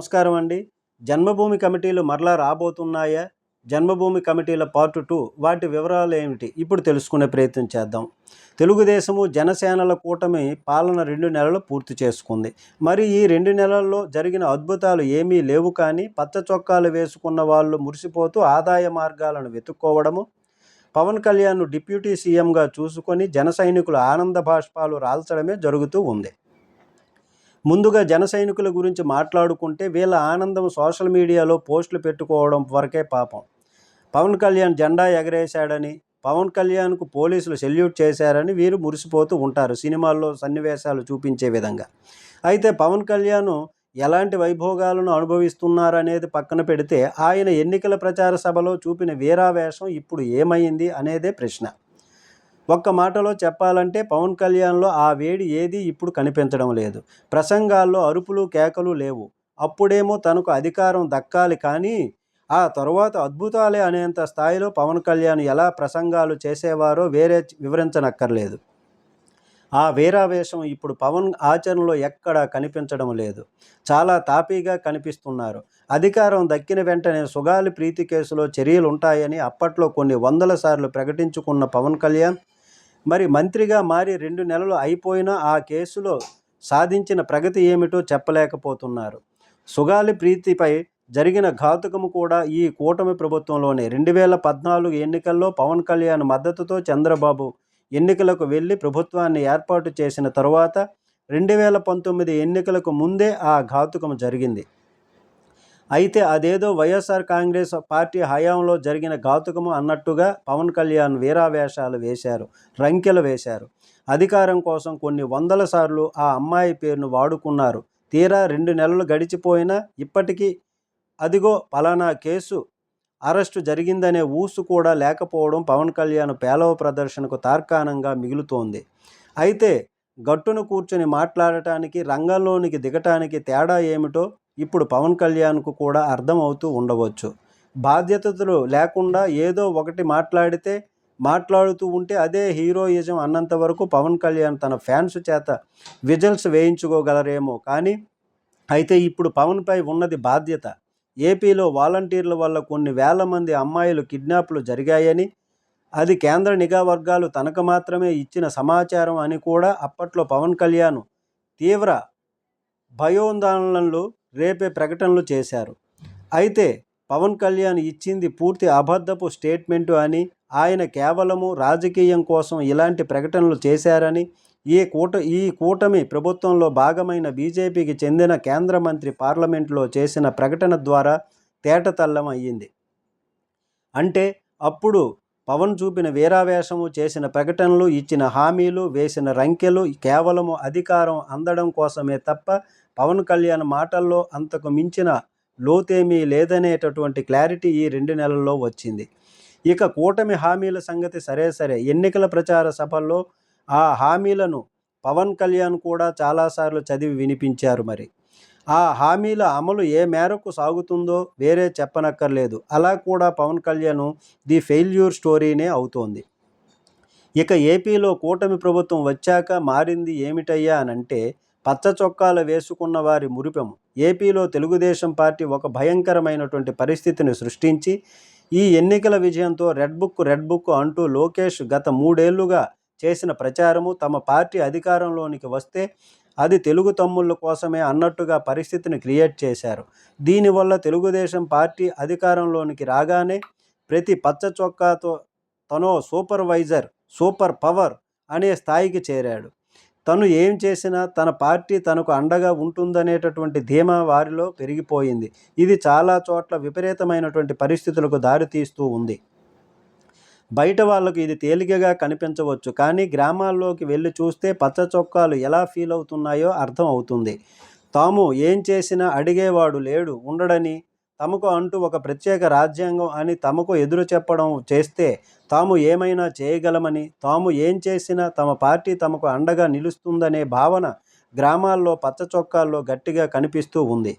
నమస్కారం అండి. జన్మభూమి కమిటీలు మరలా రాబోతున్నాయా? జన్మభూమి కమిటీల పార్ట్ టూ వాటి వివరాలు ఏమిటి? ఇప్పుడు తెలుసుకునే ప్రయత్నం చేద్దాం. తెలుగుదేశము జనసేనల కూటమి పాలన రెండు నెలలు పూర్తి చేసుకుంది. మరి ఈ రెండు నెలల్లో జరిగిన అద్భుతాలు ఏమీ లేవు కానీ పచ్చ చొక్కాలు వేసుకున్న వాళ్ళు మురిసిపోతూ ఆదాయ మార్గాలను వెతుక్కోవడము పవన్ కళ్యాణ్ను డిప్యూటీ సీఎంగా చూసుకొని జన సైనికులు ఆనంద బాష్పాలు రాల్చడమే జరుగుతూ ఉంది. ముందుగా జన సైనికుల గురించి మాట్లాడుకుంటే వీళ్ళ ఆనందం సోషల్ మీడియాలో పోస్టులు పెట్టుకోవడం వరకే పాపం. పవన్ కళ్యాణ్ జెండా ఎగరేశాడని పవన్ కళ్యాణ్కు పోలీసులు సెల్యూట్ చేశారని వీరు మురిసిపోతూ ఉంటారు సినిమాల్లో సన్నివేశాలు చూపించే విధంగా. అయితే పవన్ కళ్యాణ్ ఎలాంటి వైభోగాలను అనుభవిస్తున్నారనేది పక్కన పెడితే ఆయన ఎన్నికల ప్రచార సభలో చూపిన వీరావేశం ఇప్పుడు ఏమైంది అనేదే ప్రశ్న. ఒక్క మాటలో చెప్పాలంటే పవన్ కళ్యాణ్లో ఆ వేడి ఏది ఇప్పుడు కనిపించడం లేదు. ప్రసంగాల్లో అరుపులు కేకలు లేవు. అప్పుడేమో తనకు అధికారం దక్కాలి కానీ ఆ తరువాత అద్భుతాలే అనేంత స్థాయిలో పవన్ కళ్యాణ్ ఎలా ప్రసంగాలు చేసేవారో వేరే వివరించనక్కర్లేదు. ఆ వీరావేశం ఇప్పుడు పవన్ ఆచరణలో ఎక్కడా కనిపించడం లేదు. చాలా తాపీగా కనిపిస్తున్నారు. అధికారం దక్కిన వెంటనే సుగాలి ప్రీతి కేసులో చర్యలు ఉంటాయని అప్పట్లో కొన్ని వందల సార్లు ప్రకటించుకున్న పవన్ కళ్యాణ్ మరి మంత్రిగా మారి రెండు నెలలు అయిపోయినా ఆ కేసులో సాధించిన ప్రగతి ఏమిటో చెప్పలేకపోతున్నారు. సుగాలి ప్రీతిపై జరిగిన ఘాతుకము కూడా ఈ కూటమి ప్రభుత్వంలోనే. రెండు వేల పద్నాలుగు ఎన్నికల్లో పవన్ కళ్యాణ్ మద్దతుతో చంద్రబాబు ఎన్నికలకు వెళ్ళి ప్రభుత్వాన్ని ఏర్పాటు చేసిన తరువాత రెండు వేల పంతొమ్మిది ఎన్నికలకు ముందే ఆ ఘాతుకం జరిగింది. అయితే అదేదో వైఎస్ఆర్ కాంగ్రెస్ పార్టీ హయాంలో జరిగిన ఘాతుకము అన్నట్టుగా పవన్ కళ్యాణ్ వీరావేషాలు వేశారు రంకెలు వేశారు. అధికారం కోసం కొన్ని వందల సార్లు ఆ అమ్మాయి పేరును వాడుకున్నారు. తీరా రెండు నెలలు గడిచిపోయినా ఇప్పటికీ అదిగో పలానా కేసు అరెస్టు జరిగిందనే ఊసు కూడా లేకపోవడం పవన్ కళ్యాణ్ పేలవ ప్రదర్శనకు తార్కాణంగా మిగులుతోంది. అయితే గట్టును కూర్చొని మాట్లాడటానికి రంగంలోనికి దిగటానికి తేడా ఏమిటో ఇప్పుడు పవన్ కళ్యాణ్కు కూడా అర్థం అవుతూ ఉండవచ్చు. బాధ్యతలు లేకుండా ఏదో ఒకటి మాట్లాడితే మాట్లాడుతూ ఉంటే అదే హీరోయిజం అన్నంత వరకు పవన్ కళ్యాణ్ తన ఫ్యాన్స్ చేత విజల్స్ వేయించుకోగలరేమో. కానీ అయితే ఇప్పుడు పవన్పై ఉన్నది బాధ్యత. ఏపీలో వాలంటీర్ల వల్ల కొన్ని వేల మంది అమ్మాయిలు కిడ్నాప్లు జరిగాయని అది కేంద్ర నిఘా వర్గాలు తనకు మాత్రమే ఇచ్చిన సమాచారం అని కూడా అప్పట్లో పవన్ కళ్యాణ్ తీవ్ర భయోందోళనలు రేపే ప్రకటనలు చేశారు. అయితే పవన్ కళ్యాణ్ ఇచ్చింది పూర్తి అబద్ధపు స్టేట్మెంటు అని ఆయన కేవలము రాజకీయం కోసం ఇలాంటి ప్రకటనలు చేశారని ఈ కూట ఈ కూటమి ప్రభుత్వంలో భాగమైన బీజేపీకి చెందిన కేంద్ర మంత్రి పార్లమెంట్లో చేసిన ప్రకటన ద్వారా తేటతల్లం అయ్యింది. అంటే అప్పుడు పవన్ చూపిన వీరావేశము చేసిన ప్రకటనలు ఇచ్చిన హామీలు వేసిన రంకెలు కేవలము అధికారం అందడం కోసమే తప్ప పవన్ కళ్యాణ్ మాటల్లో అంతకు మించిన లోతేమీ లేదనేటటువంటి క్లారిటీ ఈ రెండు నెలల్లో వచ్చింది. ఇక కూటమి హామీల సంగతి సరే సరే. ఎన్నికల ప్రచార సభల్లో ఆ హామీలను పవన్ కళ్యాణ్ కూడా చాలాసార్లు చదివి వినిపించారు మరి. ఆ హామీల అమలు ఏ మేరకు సాగుతుందో వేరే చెప్పనక్కర్లేదు. అలా కూడా పవన్ కళ్యాణ్ ది ఫెయిల్యూర్ స్టోరీనే అవుతోంది. ఇక ఏపీలో కూటమి ప్రభుత్వం వచ్చాక మారింది ఏమిటయ్యా అనంటే పచ్చ చొక్కాలు వేసుకున్న వారి మురిపెము. ఏపీలో తెలుగుదేశం పార్టీ ఒక భయంకరమైనటువంటి పరిస్థితిని సృష్టించి ఈ ఎన్నికల విజయంతో రెడ్ బుక్ రెడ్ బుక్ అంటూ లోకేష్ గత మూడేళ్ళుగా చేసిన ప్రచారము తమ పార్టీ అధికారంలోనికి వస్తే అది తెలుగు తమ్ముళ్ళ కోసమే అన్నట్టుగా పరిస్థితిని క్రియేట్ చేశారు. దీనివల్ల తెలుగుదేశం పార్టీ అధికారంలోనికి రాగానే ప్రతి పచ్చ చొక్కాతో తనో సూపర్వైజర్ సూపర్ పవర్ అనే స్థాయికి చేరాడు. తను ఏం చేసినా తన పార్టీ తనకు అండగా ఉంటుందనేటటువంటి ధీమా వారిలో పెరిగిపోయింది. ఇది చాలా చోట్ల విపరీతమైనటువంటి పరిస్థితులకు దారితీస్తూ ఉంది. బయట వాళ్ళకు ఇది తేలికగా కనిపించవచ్చు. కానీ గ్రామాల్లోకి వెళ్ళి చూస్తే పచ్చ చొక్కాలు ఎలా ఫీల్ అవుతున్నాయో అర్థం అవుతుంది. తాము ఏం చేసినా అడిగేవాడు లేడు. ఉండడని తమకు అంటూ ఒక ప్రత్యేక రాజ్యాంగం అని తమకు ఎదురు చెప్పడం చేస్తే తాము ఏమైనా చేయగలమని తాము ఏం చేసినా తమ పార్టీ తమకు అండగా నిలుస్తుందనే భావన గ్రామాల్లో పచ్చ చొక్కాల్లో గట్టిగా కనిపిస్తూ ఉంది.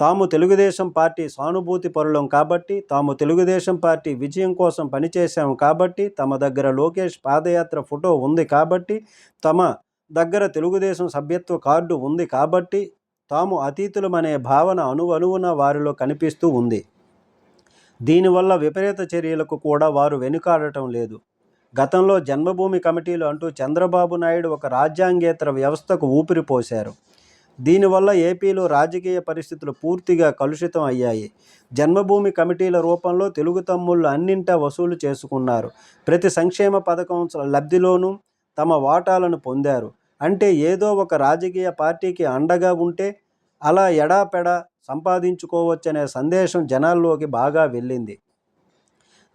తాము తెలుగుదేశం పార్టీ సానుభూతి పరులం కాబట్టి తాము తెలుగుదేశం పార్టీ విజయం కోసం పనిచేశాము కాబట్టి తమ దగ్గర లోకేష్ పాదయాత్ర ఫోటో ఉంది కాబట్టి తమ దగ్గర తెలుగుదేశం సభ్యత్వ కార్డు ఉంది కాబట్టి తాము అతీతులమనే భావన అణువణువున వారిలో కనిపిస్తూ ఉంది. దీనివల్ల విపరీత చర్యలకు కూడా వారు వెనుకాడటం లేదు. గతంలో జన్మభూమి కమిటీలు అంటూ చంద్రబాబు నాయుడు ఒక రాజ్యాంగేతర వ్యవస్థకు ఊపిరి పోశారు. దీనివల్ల ఏపీలో రాజకీయ పరిస్థితులు పూర్తిగా కలుషితం అయ్యాయి. జన్మభూమి కమిటీల రూపంలో తెలుగు తమ్ముళ్ళు అన్నింటా వసూలు చేసుకున్నారు. ప్రతి సంక్షేమ పథకం లబ్ధిలోనూ తమ వాటాలను పొందారు. అంటే ఏదో ఒక రాజకీయ పార్టీకి అండగా ఉంటే అలా ఎడాపెడా సంపాదించుకోవచ్చనే సందేశం జనాల్లోకి బాగా వెళ్ళింది.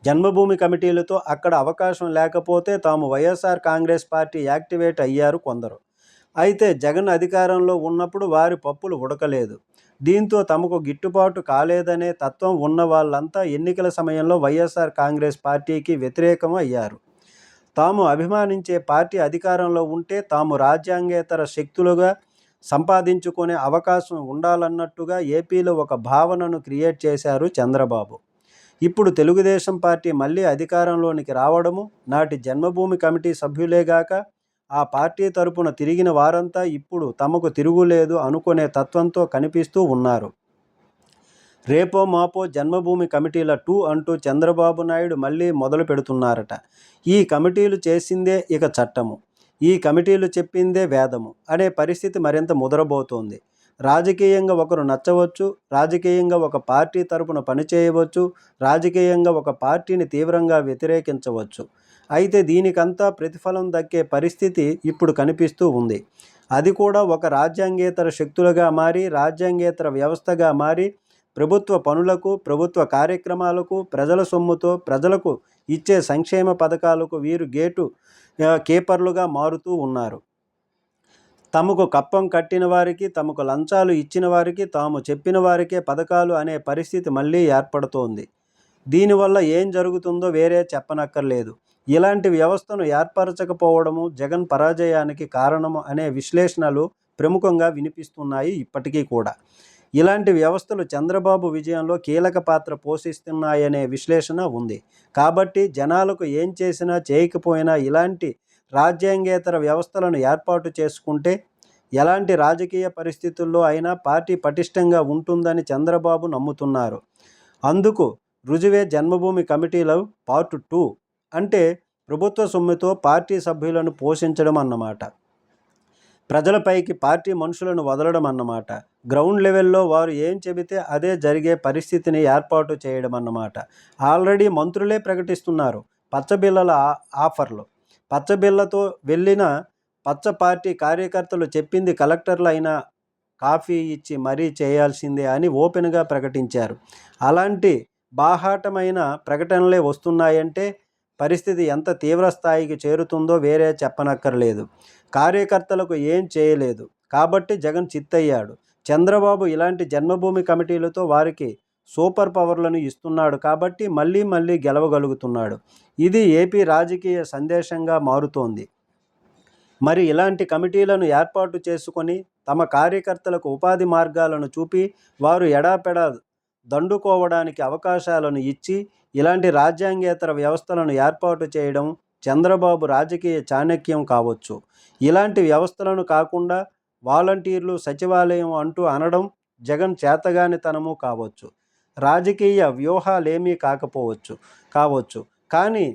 జన్మభూమి కమిటీలతో అక్కడ అవకాశం లేకపోతే తాము వైఎస్ఆర్ కాంగ్రెస్ పార్టీ యాక్టివేట్ అయ్యారు కొందరు. అయితే జగన్ అధికారంలో ఉన్నప్పుడు వారి పప్పులు ఉడకలేదు. దీంతో తమకు గిట్టుబాటు కాలేదనే తత్వం ఉన్న వాళ్ళంతా ఎన్నికల సమయంలో వైఎస్ఆర్ కాంగ్రెస్ పార్టీకి వ్యతిరేకం అయ్యారు. తాము అభిమానించే పార్టీ అధికారంలో ఉంటే తాము రాజ్యాంగేతర శక్తులుగా సంపాదించుకునే అవకాశం ఉండాలన్నట్టుగా ఏపీలో ఒక భావనను క్రియేట్ చేశారు చంద్రబాబు. ఇప్పుడు తెలుగుదేశం పార్టీ మళ్ళీ అధికారంలోనికి రావడము నాటి జన్మభూమి కమిటీ సభ్యులేగాక ఆ పార్టీ తరపున తిరిగిన వారంతా ఇప్పుడు తమకు తిరుగులేదు అనుకునే తత్వంతో కనిపిస్తూ ఉన్నారు. రేపో మాపో జన్మభూమి కమిటీల టూ అంటూ చంద్రబాబు నాయుడు మళ్ళీ మొదలు పెడుతున్నారట. ఈ కమిటీలు చేసిందే ఇక చట్టము. ఈ కమిటీలు చెప్పిందే వేదము అనే పరిస్థితి మరింత ముదరబోతోంది. రాజకీయంగా ఒకరు నచ్చవచ్చు రాజకీయంగా ఒక పార్టీ తరపున పనిచేయవచ్చు రాజకీయంగా ఒక పార్టీని తీవ్రంగా వ్యతిరేకించవచ్చు. అయితే దీనికంతా ప్రతిఫలం దక్కే పరిస్థితి ఇప్పుడు కనిపిస్తూ ఉంది. అది కూడా ఒక రాజ్యాంగేతర శక్తులుగా మారి రాజ్యాంగేతర వ్యవస్థగా మారి ప్రభుత్వ పనులకు ప్రభుత్వ కార్యక్రమాలకు ప్రజల సొమ్ముతో ప్రజలకు ఇచ్చే సంక్షేమ పథకాలకు వీరు గేటు కీపర్లుగా మారుతూ ఉన్నారు. తమకు కప్పం కట్టిన వారికి తమకు లంచాలు ఇచ్చిన వారికి తాము చెప్పిన వారికే పథకాలు అనే పరిస్థితి మళ్ళీ ఏర్పడుతోంది. దీనివల్ల ఏం జరుగుతుందో వేరే చెప్పనక్కర్లేదు. ఇలాంటి వ్యవస్థను ఏర్పరచకపోవడము జగన్ పరాజయానికి కారణము అనే విశ్లేషణలు ప్రముఖంగా వినిపిస్తున్నాయి ఇప్పటికీ కూడా. ఇలాంటి వ్యవస్థలు చంద్రబాబు విజయంలో కీలక పాత్ర పోషిస్తున్నాయనే విశ్లేషణ ఉంది. కాబట్టి జనాలకు ఏం చేసినా చేయకపోయినా ఇలాంటి రాజ్యాంగేతర వ్యవస్థలను ఏర్పాటు చేసుకుంటే ఎలాంటి రాజకీయ పరిస్థితుల్లో అయినా పార్టీ పటిష్టంగా ఉంటుందని చంద్రబాబు నమ్ముతున్నారు. అందుకు రుజువే జన్మభూమి కమిటీలో పార్ట్ టూ అంటే ప్రభుత్వ సొమ్ముతో పార్టీ సభ్యులను పోషించడం అన్నమాట. ప్రజలపైకి పార్టీ మనుషులను వదలడం అన్నమాట. గ్రౌండ్ లెవెల్లో వారు ఏం చెబితే అదే జరిగే పరిస్థితిని ఏర్పాటు చేయడం అన్నమాట. ఆల్రెడీ మంత్రులే ప్రకటిస్తున్నారు పచ్చబిల్లల ఆఫర్లు. పచ్చబిల్లతో వెళ్ళిన పచ్చ పార్టీ కార్యకర్తలు చెప్పింది కలెక్టర్లు అయినా కాఫీ ఇచ్చి మరీ చేయాల్సిందే అని ఓపెన్గా ప్రకటించారు. అలాంటి బాహాటమైన ప్రకటనలే వస్తున్నాయంటే పరిస్థితి ఎంత తీవ్ర స్థాయికి చేరుతుందో వేరే చెప్పనక్కర్లేదు. కార్యకర్తలకు ఏం చేయలేదు. కాబట్టి జగన్ చిత్తయ్యాడు. చంద్రబాబు ఇలాంటి జన్మభూమి కమిటీలతో వారికి సూపర్ పవర్లను ఇస్తున్నాడు కాబట్టి మళ్ళీ మళ్ళీ గెలవగలుగుతున్నాడు. ఇది ఏపీ రాజకీయ సందేశంగా మారుతోంది. మరి ఇలాంటి కమిటీలను ఏర్పాటు చేసుకొని తమ కార్యకర్తలకు ఉపాధి మార్గాలను చూపి వారు ఎడాపెడా దండుకోవడానికి అవకాశాలను ఇచ్చి ఇలాంటి రాజ్యాంగేతర వ్యవస్థలను ఏర్పాటు చేయడం చంద్రబాబు రాజకీయ చాణక్యం కావచ్చు. ఇలాంటి వ్యవస్థలను కాకుండా వాలంటీర్లు సచివాలయం అంటూ అనడం జగన్ చేతగానితనము కావచ్చు. రాజకీయ వ్యూహాలేమీ కాకపోవచ్చు కావచ్చు. కానీ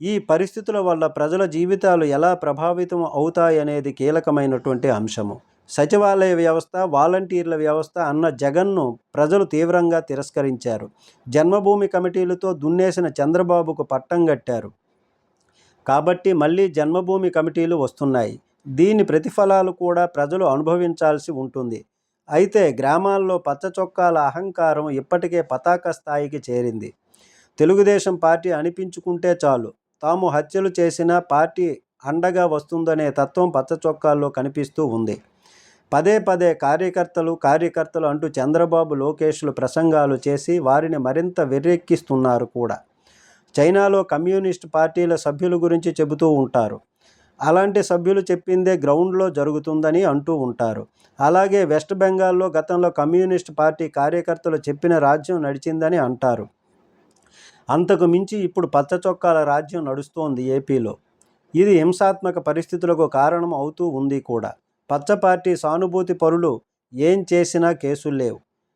ఈ పరిస్థితుల వల్ల ప్రజల జీవితాలు ఎలా ప్రభావితం అవుతాయనేది కీలకమైనటువంటి అంశము. సచివాలయ వ్యవస్థ వాలంటీర్ల వ్యవస్థ అన్న జగన్ను ప్రజలు తీవ్రంగా తిరస్కరించారు. జన్మభూమి కమిటీలతో దున్నేసిన చంద్రబాబుకు పట్టం కట్టారు. కాబట్టి మళ్ళీ జన్మభూమి కమిటీలు వస్తున్నాయి. దీని ప్రతిఫలాలు కూడా ప్రజలు అనుభవించాల్సి ఉంటుంది. అయితే గ్రామాల్లో పచ్చ చొక్కాల అహంకారం ఇప్పటికే పతాక స్థాయికి చేరింది. తెలుగుదేశం పార్టీ అనిపించుకుంటే చాలు. తాము హత్యలు చేసిన పార్టీ అండగా వస్తుందనే తత్వం పచ్చ చొక్కాల్లో కనిపిస్తూ ఉంది. పదే పదే కార్యకర్తలు కార్యకర్తలు అంటూ చంద్రబాబు లోకేష్లు ప్రసంగాలు చేసి వారిని మరింత వెర్రెక్కిస్తున్నారు కూడా. చైనాలో కమ్యూనిస్ట్ పార్టీల సభ్యుల గురించి చెబుతూ ఉంటారు. అలాంటి సభ్యులు చెప్పిందే గ్రౌండ్లో జరుగుతుందని అంటూ ఉంటారు. అలాగే వెస్ట్ బెంగాల్లో గతంలో కమ్యూనిస్ట్ పార్టీ కార్యకర్తలు చెప్పిన రాజ్యం నడిచిందని అంటారు. అంతకు మించి ఇప్పుడు పచ్చ చొక్కాల రాజ్యం నడుస్తోంది ఏపీలో. ఇది హింసాత్మక పరిస్థితులకు కారణం అవుతూ ఉంది కూడా. పచ్చ పార్టీ సానుభూతి పరులు ఏం చేసినా కేసులు లేవు.